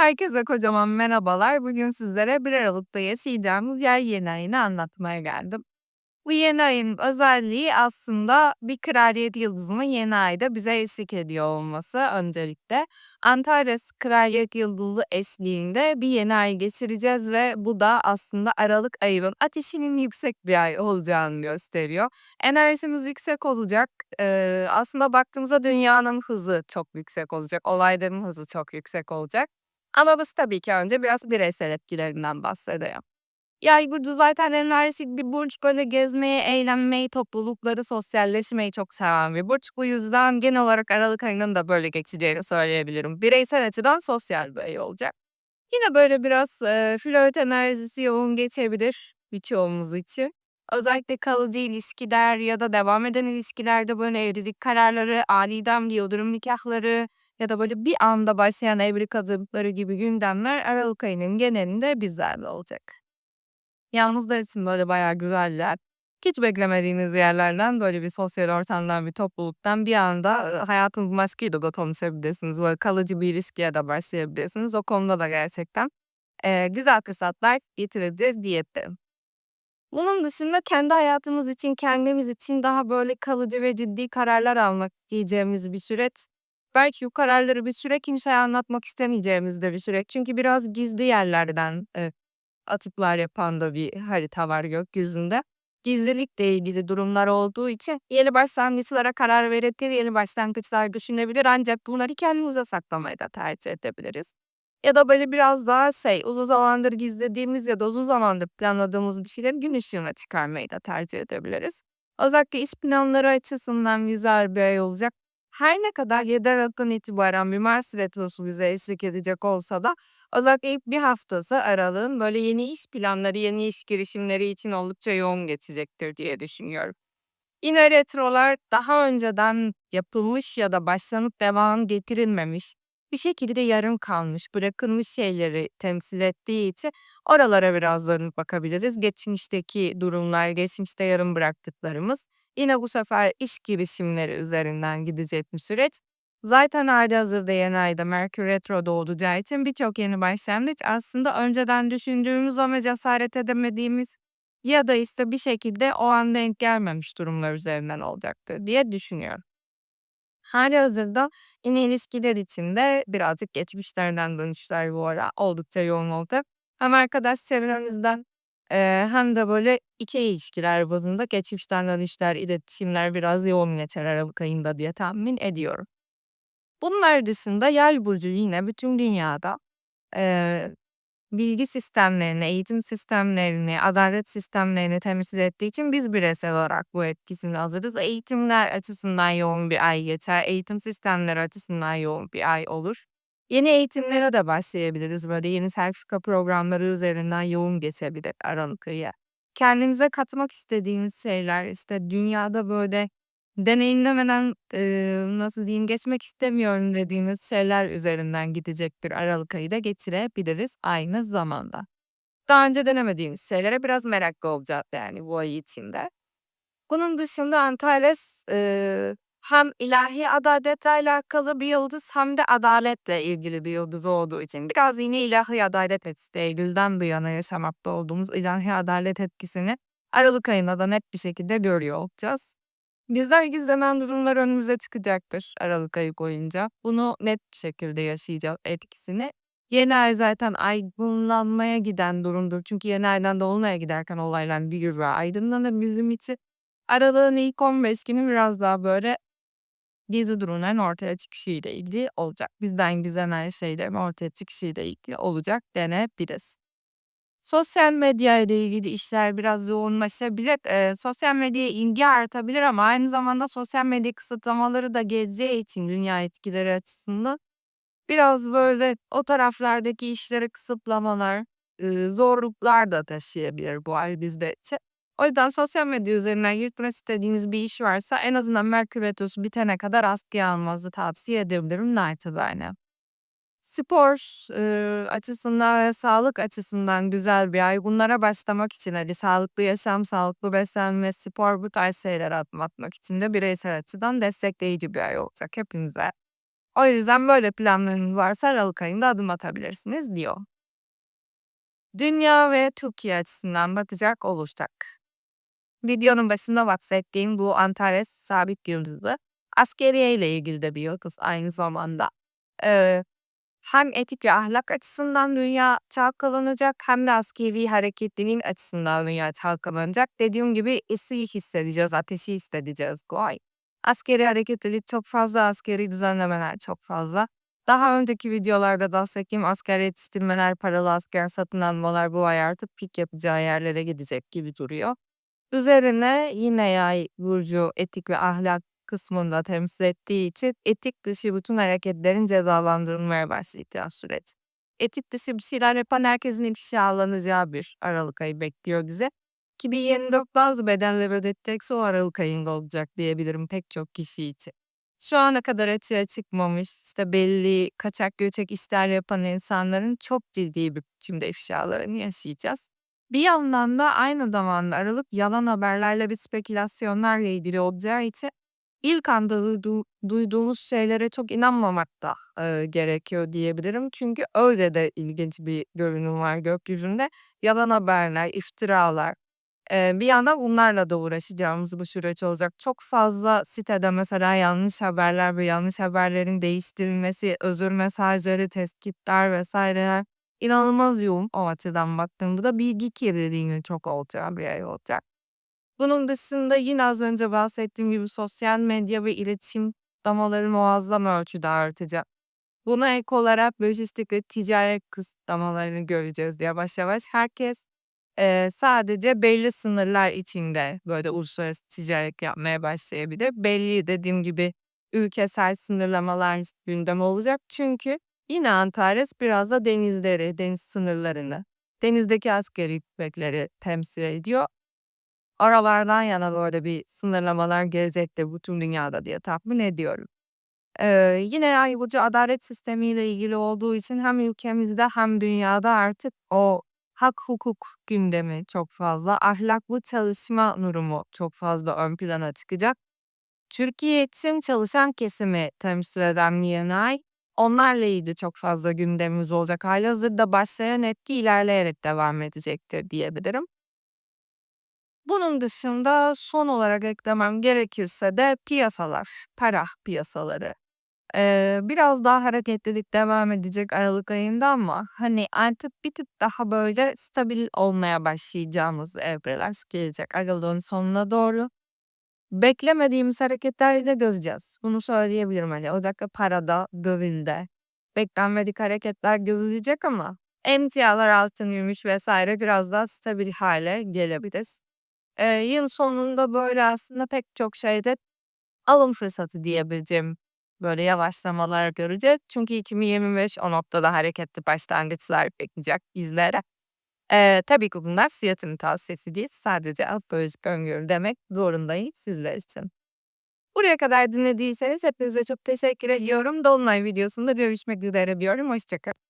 Herkese kocaman merhabalar. Bugün sizlere 1 Aralık'ta yaşayacağımız yay yeni ayını anlatmaya geldim. Bu yeni ayın özelliği aslında bir kraliyet yıldızının yeni ayda bize eşlik ediyor olması öncelikle. Antares kraliyet yıldızı eşliğinde bir yeni ay geçireceğiz ve bu da aslında Aralık ayının ateşinin yüksek bir ay olacağını gösteriyor. Enerjimiz yüksek olacak. Eee, aslında baktığımızda dünyanın hızı çok yüksek olacak. Olayların hızı çok yüksek olacak. Ama biz tabii ki önce biraz bireysel etkilerinden bahsedeyim. Yay burcu zaten enerjik bir burç. Böyle gezmeyi, eğlenmeyi, toplulukları, sosyalleşmeyi çok seven bir burç. Bu yüzden genel olarak Aralık ayının da böyle geçeceğini söyleyebilirim. Bireysel açıdan sosyal bir ay olacak. Yine böyle biraz, eee, flört enerjisi yoğun geçebilir birçoğumuz için. Özellikle kalıcı ilişkiler ya da devam eden ilişkilerde böyle evlilik kararları, aniden bir nikâhları ya da böyle bir anda başlayan evlilik hazırlıkları gibi gündemler Aralık ayının genelinde bizlerle olacak. Yalnızlar için böyle bayağı güzeller. Hiç beklemediğiniz yerlerden, böyle bir sosyal ortamdan, bir topluluktan bir anda, ııı, hayatınızın aşkıyla da tanışabilirsiniz. Böyle kalıcı bir ilişkiye de başlayabilirsiniz. O konuda da gerçekten, eee, güzel fırsatlar getirebilir diyebilirim. Bunun dışında kendi hayatımız için, kendimiz için daha böyle kalıcı ve ciddi kararlar almak diyeceğimiz bir süreç. Belki bu kararları bir süre kimseye anlatmak istemeyeceğimiz de bir süreç. Çünkü biraz gizli yerlerden, eee, atıklar yapan da bir harita var gökyüzünde. Gizlilikle ilgili durumlar olduğu için yeni başlangıçlara karar verebilir, yeni başlangıçlar düşünebilir ancak bunları kendimize saklamayı da tercih edebiliriz. Ya da böyle biraz daha şey, uzun zamandır gizlediğimiz ya da uzun zamandır planladığımız bir şeyleri gün ışığına çıkarmayı da tercih edebiliriz. Özellikle iş planları açısından güzel bir ay olacak. Her ne kadar 7 Aralık'tan itibaren Mars retrosu bize eşlik edecek olsa da özellikle ilk bir haftası Aralık'ın böyle yeni iş planları, yeni iş girişimleri için oldukça yoğun geçecektir diye düşünüyorum. Yine retrolar daha önceden yapılmış ya da başlanıp devamı getirilmemiş, bir şekilde yarım kalmış, bırakılmış şeyleri temsil ettiği için oralara biraz dönüp bakabiliriz. Geçmişteki durumlar, geçmişte yarım bıraktıklarımız. Yine bu sefer iş girişimleri üzerinden gidecek bir süreç. Zaten hâlihazırda yeni ayda Merkür retroda olacağı için birçok yeni başlangıç aslında önceden düşündüğümüz ama cesaret edemediğimiz ya da işte bir şekilde o an denk gelmemiş durumlar üzerinden olacaktır diye düşünüyorum. Hâlihazırda yine ilişkiler için de birazcık geçmişlerden dönüşler bu ara oldukça yoğun olacak. Hem arkadaş çevremizden, eee, hem de böyle ikili ilişkiler bazında geçmişten dönüşler, iletişimler biraz yoğun geçer Aralık ayında diye tahmin ediyorum. Bunlar dışında Yay burcu yine bütün dünyada, eee, bilgi sistemlerini, eğitim sistemlerini, adalet sistemlerini temsil ettiği için biz bireysel olarak bu etkisini alırız. Eğitimler açısından yoğun bir ay geçer. Eğitim sistemleri açısından yoğun bir ay olur. Yeni eğitimlere de başlayabiliriz. Böyle yeni sertifika programları üzerinden yoğun geçebilir Aralık ayı. Kendimize katmak istediğimiz şeyler, işte dünyada böyle deneyimlemeden, eee, nasıl diyeyim, geçmek istemiyorum dediğimiz şeyler üzerinden gidecektir Aralık ayı da geçirebiliriz aynı zamanda. Daha önce denemediğimiz şeylere biraz meraklı olacağız yani bu ay içinde. Bunun dışında Antares, eee, hem ilahi adaletle alakalı bir yıldız hem de adaletle ilgili bir yıldız olduğu için biraz yine ilahi adalet etkisi Eylül'den bu yana yaşamakta olduğumuz ilahi adalet etkisini Aralık ayında da net bir şekilde görüyor olacağız. Bizler gizlenen durumlar önümüze çıkacaktır Aralık ayı boyunca. Bunu net bir şekilde yaşayacağız etkisini. Yeni ay zaten aydınlanmaya giden durumdur. Çünkü yeni aydan dolunaya giderken olaylar büyür ve aydınlanır bizim için. Aralığın ilk 15 günü biraz daha böyle gizli durumların ortaya çıkışıyla ilgili olacak. Bizden gizlenen şeylerin ortaya çıkışıyla ilgili olacak denebilir. Sosyal medya ile ilgili işler biraz yoğunlaşabilir. Eee, sosyal medyaya ilgi artabilir ama aynı zamanda sosyal medya kısıtlamaları da geleceği için dünya etkileri açısından biraz böyle o taraflardaki işlere kısıtlamalar, ııı, zorluklar da taşıyabilir bu ay bizler için. O yüzden sosyal medya üzerinden yürütmek istediğiniz bir iş varsa en azından Merkür retrosu bitene kadar askıya almanızı tavsiye edebilirim naçizane. Spor, ııı, açısından ve sağlık açısından güzel bir ay. Bunlara başlamak için hani sağlıklı yaşam, sağlıklı beslenme, spor bu tarz şeylere adım atmak için de bireysel açıdan destekleyici bir ay olacak hepimize. O yüzden böyle planlarınız varsa Aralık ayında adım atabilirsiniz diyor. Dünya ve Türkiye açısından bakacak olursak. Videonun başında bahsettiğim bu Antares sabit yıldızı askeriye ile ilgili de bir yıldız aynı zamanda. Ee, hem etik ve ahlak açısından dünya çalkalanacak hem de askeri hareketliliğin açısından dünya çalkalanacak. Dediğim gibi ısı hissedeceğiz, ateşi hissedeceğiz bu. Askeri hareketlilik çok fazla, askeri düzenlemeler çok fazla. Daha önceki videolarda bahsettiğim asker yetiştirmeler, paralı asker satın almalar bu ay artık pik yapacağı yerlere gidecek gibi duruyor. Üzerine yine yay burcu etik ve ahlak kısmında temsil ettiği için etik dışı bütün hareketlerin cezalandırılmaya başlayacağı süreç. Etik dışı bir şeyler yapan herkesin ifşalanacağı bir Aralık ayı bekliyor bize. 2024 bazı bedenler ödetecekse o Aralık ayında olacak diyebilirim pek çok kişi için. Şu ana kadar açığa çıkmamış, işte belli kaçak göçek işler yapan insanların çok ciddi bir biçimde ifşalarını yaşayacağız. Bir yandan da aynı zamanda Aralık yalan haberlerle ve spekülasyonlarla ilgili olacağı için ilk anda duyduğu, duyduğumuz şeylere çok inanmamak da e, gerekiyor diyebilirim. Çünkü öyle de ilginç bir görünüm var gökyüzünde. Yalan haberler, iftiralar, Eee, bir yandan bunlarla da uğraşacağımız bu süreç olacak. Çok fazla sitede mesela yanlış haberler ve yanlış haberlerin değiştirilmesi, özür mesajları, tespitler vs.ler inanılmaz yoğun o açıdan baktığımda bilgi kirliliğinin çok olacağı bir ay olacak. Bunun dışında yine az önce bahsettiğim gibi sosyal medya ve iletişim damaları muazzam ölçüde artacak. Buna ek olarak lojistik ve ticaret kısıtlamalarını göreceğiz yavaş yavaş. Herkes Eee, sadece belli sınırlar içinde böyle uluslararası ticaret yapmaya başlayabilir. Belli dediğim gibi ülkesel sınırlamalar gündem olacak. Çünkü yine Antares biraz da denizleri, deniz sınırlarını, denizdeki askeri kuvvetleri temsil ediyor. Oralardan yana böyle bir sınırlamalar gelecektir bütün dünyada diye tahmin ediyorum. Eee, yine ay burcu adalet sistemiyle ilgili olduğu için hem ülkemizde hem dünyada artık o hak hukuk gündemi çok fazla, ahlaklı çalışma durumu çok fazla ön plana çıkacak. Türkiye için çalışan kesimi temsil eden Miyanay, onlarla ilgili çok fazla gündemimiz olacak. Halihazırda başlayan etki ilerleyerek devam edecektir diyebilirim. Bunun dışında son olarak eklemem gerekirse de piyasalar, para piyasaları. Eee, biraz daha hareketlilik devam edecek aralık ayında ama hani artık bir tık daha böyle stabil olmaya başlayacağımız evreler gelecek aralığın sonuna doğru. Beklemediğimiz hareketleri de göreceğiz. Bunu söyleyebilirim hani özellikle parada, dövünde. Beklenmedik hareketler görülecek ama emtialar altın gümüş vesaire biraz daha stabil hale gelebilir. Eee, yıl sonunda böyle aslında pek çok şeyde alım fırsatı diyebileceğim böyle yavaşlamalar göreceğiz. Çünkü 2025 o noktada hareketli başlangıçlar bekleyecek bizlere. Eee, tabii ki bunlar yatırım tavsiyesi değil. Sadece astrolojik öngörü demek zorundayım sizler için. Buraya kadar dinlediyseniz hepinize çok teşekkür ediyorum. Dolunay videosunda görüşmek üzere diyorum. Hoşçakalın.